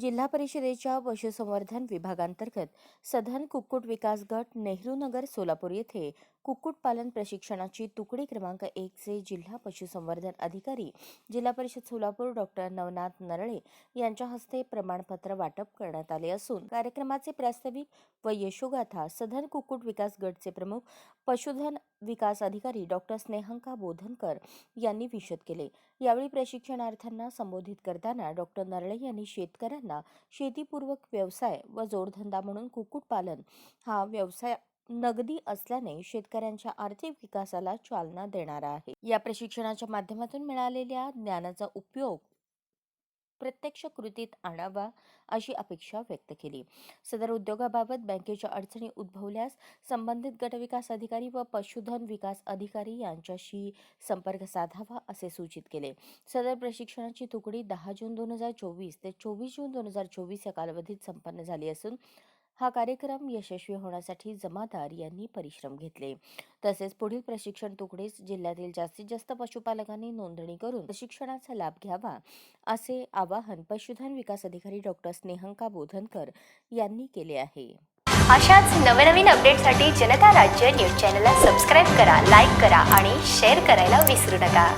जिल्हा परिषदेच्या पशुसंवर्धन विभागांतर्गत सधन कुक्कुट विकास गट नेहरू नगर सोलापूर येथे कुक्कुटपालन प्रशिक्षणाची तुकडी क्रमांक एकचे जिल्हा पशुसंवर्धन अधिकारी जिल्हा परिषद सोलापूर डॉक्टर नवनाथ नरळे यांच्या हस्ते प्रमाणपत्र वाटप करण्यात आले असून कार्यक्रमाचे प्रास्ताविक व यशोगाथा सधन कुक्कुट विकास गटचे प्रमुख पशुधन विकास अधिकारी डॉक्टर स्नेहंका बोधनकर यांनी विशद केले. यावेळी प्रशिक्षणार्थ्यांना संबोधित करताना डॉक्टर नरळे यांनी शेतकऱ्यांना शेतीपूर्वक व्यवसाय व जोडधंदा म्हणून कुक्कुटपालन हा व्यवसाय नगदी असल्याने शेतकऱ्यांच्या आर्थिक विकासाला चालना देणारा आहे. या प्रशिक्षणाच्या माध्यमातून मिळालेल्या ज्ञानाचा उपयोग प्रत्यक्ष कृतीत आणावा अशी अपेक्षा व्यक्त केली. सदर उद्योगाबाबत बँकेच्या अडचणी उद्भवल्यास संबंधित गटविकास अधिकारी व पशुधन विकास अधिकारी यांच्याशी संपर्क साधावा असे सूचित केले. सदर प्रशिक्षणाची तुकडी दहा जून दोन हजार चोवीस ते चोवीस जून दोन हजार चोवीस या कालावधीत संपन्न झाली असून हा कार्यक्रम यशस्वी होण्यासाठी जमादार यांनी परिश्रम घेतले. तसेच पुढील प्रशिक्षण तुकडीस जिल्ह्यातील जास्तीत जास्त पशुपालकांनी नोंदणी करून प्रशिक्षणाचा लाभ घ्यावा असे आवाहन पशुधन विकास अधिकारी डॉक्टर स्नेहंका बोधनकर यांनी केले आहे. अशाच नवनवीन अपडेटसाठी जनता राज्य न्यूज चॅनलला सबस्क्राईब करा लाईक करा आणि शेअर करायला विसरू नका.